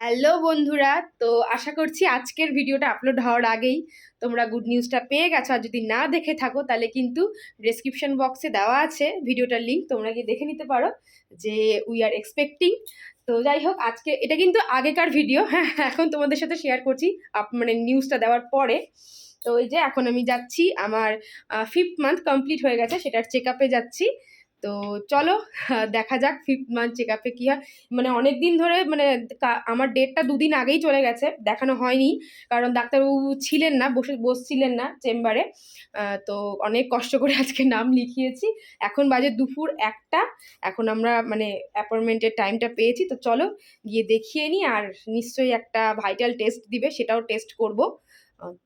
Hello বন্ধুরা, তো আশা করছি আজকের ভিডিওটা আপলোড হওয়ার আগেই তোমরা গুড নিউজটা পেয়ে গেছো। আর যদি না দেখে থাকো, তাহলে কিন্তু ডেসক্রিপশন বক্সে দেওয়া আছে ভিডিওটার লিঙ্ক তোমরা গিয়ে দেখে নিতে পারো যে উই আর এক্সপেক্টিং তো যাই হোক, আজকে এটা কিন্তু আগেকার ভিডিও হ্যাঁ এখন তোমাদের সাথে শেয়ার করছি আপ- মানে নিউজটা দেওয়ার পরে। তো ওই যে এখন আমি যাচ্ছি, আমার ফিফথ মান্থ কমপ্লিট হয়ে গেছে, সেটার চেক আপে যাচ্ছি। তো চলো, দেখা যাক ফিফথ মান্থ চেক আপে কী হয়। মানে অনেক দিন ধরে মানে আমার ডেটটা দুদিন আগেই চলে গেছে, দেখানো হয়নি। কারণ ডাক্তারবাবু ছিলেন না, বসে, বসছিলেন না চেম্বারে। তো অনেক কষ্ট করে আজকে নাম লিখিয়েছি। এখন বাজে দুপুর একটা, এখন আমরা মানে অ্যাপয়েন্টমেন্টের টাইমটা পেয়েছি। তো চলো, গিয়ে দেখিয়ে নিই আর নিশ্চয়ই একটা ভাইটাল টেস্ট দিবে, সেটাও টেস্ট করব।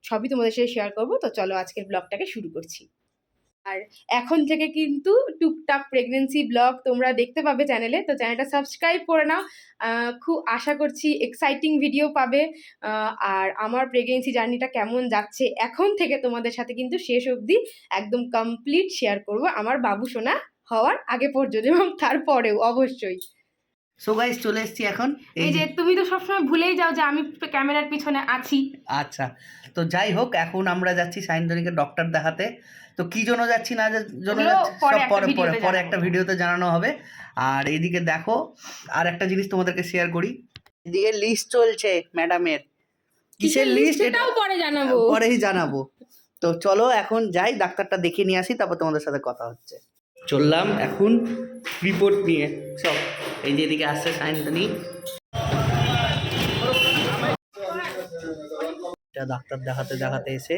সবই তোমাদের সাথে শেয়ার করব। তো চলো, আজকের ব্লগটাকে শুরু করছি। আর এখন থেকে কিন্তু টুকটাক প্রেগনেন্সি ব্লগ তোমরা দেখতে পাবে চ্যানেলে তো চ্যানেলটা সাবস্ক্রাইব করে নাও। খুব আশা করছি এক্সাইটিং ভিডিও পাবে। আর আমার প্রেগনেন্সি জার্নিটা কেমন যাচ্ছে এখন থেকে তোমাদের সাথে কিন্তু শেষ অবধি একদম কমপ্লিট শেয়ার করব। আমার বাবু সোনা হওয়ার আগে পর্যন্ত এবং তারপরেও অবশ্যই। সো গাইস চলে এসেছি এখন এই যে তুমি তো সবসময় ভুলেই যাও যে আমি ক্যামেরার পিছনে আছি। আচ্ছা তো যাই হোক এখন আমরা যাচ্ছি সাইন্সজনিকে ডক্টর দেখাতে। তো কি জন্য যাচ্ছি না যে- জন্য পরে সব পরে পরে পরে একটা ভিডিওতে জানানো হবে। আর এইদিকে দেখো আর একটা জিনিস তোমাদেরকে শেয়ার করি। এদিকে লিস্ট চলছে ম্যাডামের কিসের লিস্ট সেটাও পরে জানাব। পরেই জানাব। তো চলো এখন যাই ডাক্তারটা দেখিয়ে নিয়ে আসি তারপর তোমাদের সাথে কথা হচ্ছে। চললাম এখন রিপোর্ট নিয়ে। সব এই যে এদিকে আসছে সাইন্সজনি এটা ডাক্তার দেখাতে দেখাতে এসে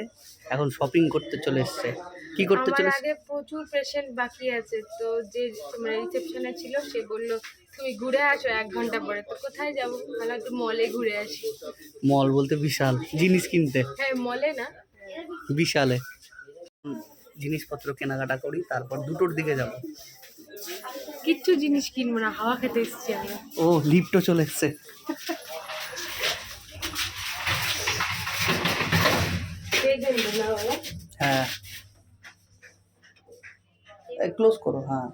এখন শপিং করতে চলে এসছে। কি করতে চলে আগে প্রচুর পেশেন্ট বাকি আছে তো যে মানে রিসেপশনে ছিল সে বলল তুমি ঘুরে আসো এক ঘণ্টা পরে। তো কোথায় যাব? ভালো একটু মলে ঘুরে আসি। মল বলতে বিশাল জিনিস কিনতে। হ্যাঁ মলে না? বিশালে। জিনিসপত্র কেনাকাটা করি তারপর দুটোর দিকে যাব। কিচ্ছু জিনিস কিনবো না হাওয়া খেতে এসেছি আমরা ও লিফটও চলে এসছে। হ্যাঁ। ক্লোজ করো হ্যাঁ।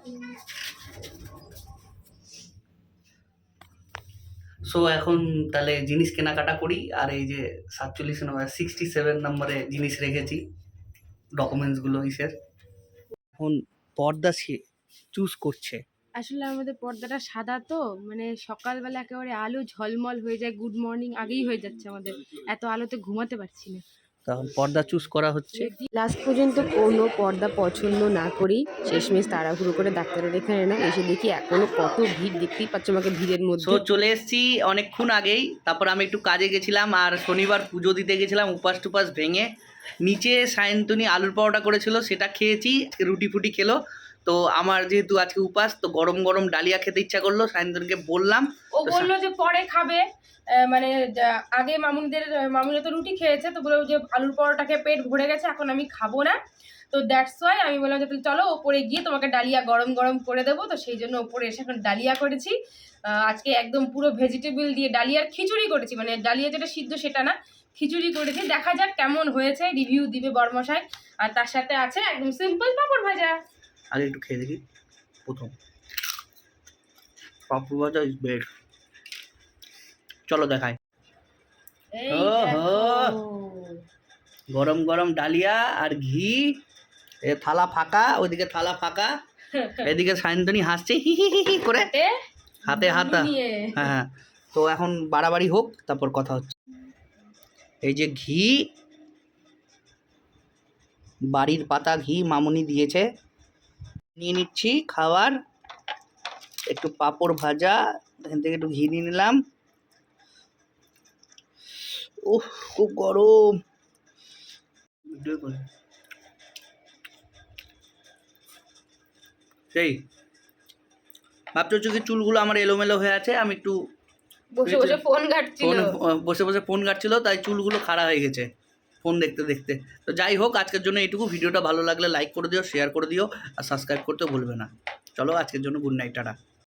সো এখন তাহলে জিনিস কেনাকাটা করি আর এই যে সাতচল্লিশ নম্বর সিক্সটি সেভেন নম্বরে জিনিস রেখেছি ডকুমেন্টসগুলো ইসের। এখন পর্দা চুজ করছে। আসলে আমাদের পর্দাটা সাদা তো মানে সকালবেলা একেবারে আলো ঝলমল হয়ে যায় গুড মর্নিং আগেই হয়ে যাচ্ছে আমাদের। এত আলোতে ঘুমাতে পারছি না। তখন পর্দা চুজ করা হচ্ছে। লাস্ট পর্যন্ত কোনো পর্দা পছন্দ না করেই শেষমেশ তাড়াহুড়ো করে ডাক্তারের এখানে এলাম এসে দেখি এখনও কত ভিড় দেখতেই পাচ্ছ আমাকে ভিড়ের মধ্যে। চলে এসেছি অনেকক্ষণ আগেই। তারপর আমি একটু কাজে গেছিলাম আর শনিবার পুজো দিতে গেছিলাম উপাস টুপাস ভেঙে। নিচে সায়ন্তনী আলুর পরোটা করেছিল সেটা খেয়েছি রুটি ফুটি খেলো। তো আমার যেহেতু আজকে উপাস, তো গরম গরম ডালিয়া খেতে ইচ্ছা করল, সায়ন্তনীকে বললাম। ও বলল যে পরে খাবে মানে আগে মামুনিদের মামুনিরা তো রুটি খেয়েছে, তো বলল যে আলুর পরোটা খেয়ে পেট ভরে গেছে, এখন আমি খাব না। তো দ্যাটস ওয়াই আমি বললাম যে তাহলে চলো ওপরে গিয়ে তোমাকে ডালিয়া গরম গরম করে দেবো, তো সেই জন্য ওপরে এসে এখন ডালিয়া করেছি। আজকে একদম পুরো ভেজিটেবল দিয়ে ডালিয়ার খিচুড়ি করেছি মানে ডালিয়া যেটা সিদ্ধ সেটা না, খিচুড়ি করেছি। দেখা যাক কেমন হয়েছে রিভিউ দিবে বর্মশাই। আর তার সাথে আছে একদম সিম্পল পাপড় ভাজা। আগে একটু খেয়ে দেখি প্রথম। পাপড় ভাজা ইজ বেড চলো দেখাই। গরম গরম ডালিয়া আর ঘি এ থালা ফাঁকা ওইদিকে থালা ফাঁকা এদিকে সায়ন্তনী হাসছে হি হি হি করে। হাতে? হাতে হাতা। হ্যাঁ হ্যাঁ। তো এখন বাড়াবাড়ি হোক তারপর কথা হচ্ছে। এই যে ঘি বাড়ির পাতা ঘি মামুনি দিয়েছে। নিয়ে নিচ্ছি খাবার। একটু পাঁপড় ভাজা এখান থেকে একটু ঘি নিয়ে নিলাম। ওহ খুব গরম। ভিডিও করে। সেই ভাবছ হচ্ছে কি চুলগুলো আমার এলোমেলো হয়ে আছে আমি একটু বসে বসে ফোন ঘাটছিল। ফোন বসে বসে ফোন কাটছিল তাই চুলগুলো খাড়া হয়ে গেছে। ফোন দেখতে দেখতে। তো যাই হোক, আজকের জন্য এইটুকু। ভিডিওটা ভালো লাগলে লাইক করে দিও শেয়ার করে দিও, আর সাবস্ক্রাইব করতে ভুলবে না। চলো, আজকের জন্য গুড নাইট টাটা।